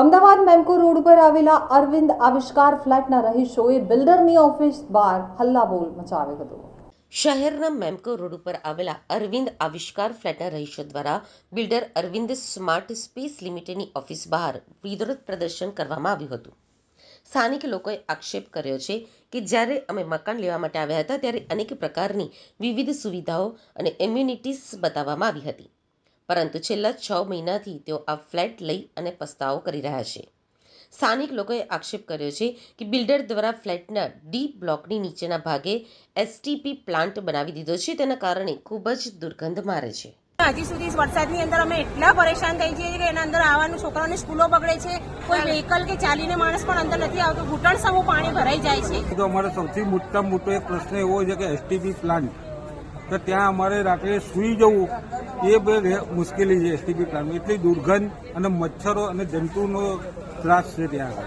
Ahmedabad Memco road ઉપર આવેલા અરવિંદ આવિષ્કાર ફ્લેટના રહીશોએ બિલ્ડરની ઓફિસ બહાર હલ્લાબોલ મચાવ્યો હતો. શહેરના મેમકો રોડ ઉપર આવેલા અરવિંદ આવિષ્કાર ફ્લેટના રહીશો દ્વારા બિલ્ડર અરવિંદ સ્માર્ટ સ્પેસ લિમિટેડની ઓફિસ બહાર વિરોધ પ્રદર્શન કરવામાં આવ્યું હતું. સ્થાનિક લોકોએ આક્ષેપ કર્યો છે કે જ્યારે અમે મકાન લેવા માટે આવ્યા હતા ત્યારે અનેક પ્રકારની વિવિધ સુવિધાઓ અને ઇમ્યુનિટીસ બતાવવામાં આવી હતી. પરંતુ છેલ્લા છ મહિનાથી તેઓ આ ફ્લેટ લઈ અને પસ્તાવો કરી રહ્યા છે. સ્થાનિક લોકોએ આક્ષેપ કર્યો છે કે બિલ્ડર દ્વારા ફ્લેટના ડી બ્લોકની નીચેના ભાગે એસટીપી પ્લાન્ટ બનાવી દીધો છે. તેના કારણે ખૂબ જ દુર્ગંધ મારે છે. હજી સુધી વરસાદની અંદર અમે એટલા પરેશાન થઈ જઈએ છીએ કે એના અંદર આવવાનું છોકરાઓની સ્કૂલો બગડે છે. કોઈ વ્હીકલ કે ચાલીને માણસ પણ અંદર નથી આવતો. ઘૂંટણ સમૂહ પાણી ભરાઈ જાય છે. અમારો સૌથી મોટા મોટો એક પ્રશ્ન એવો છે કે એસટીપી પ્લાન્ટ તો ત્યાં અમારે રાત્રે સૂઈ જવું, એ બે મુશ્કેલી છે એસટીપી પ્લાન્ટમાં એટલી દુર્ગંધ અને મચ્છરો અને જંતુનો ત્રાસ છે ત્યાં આગળ.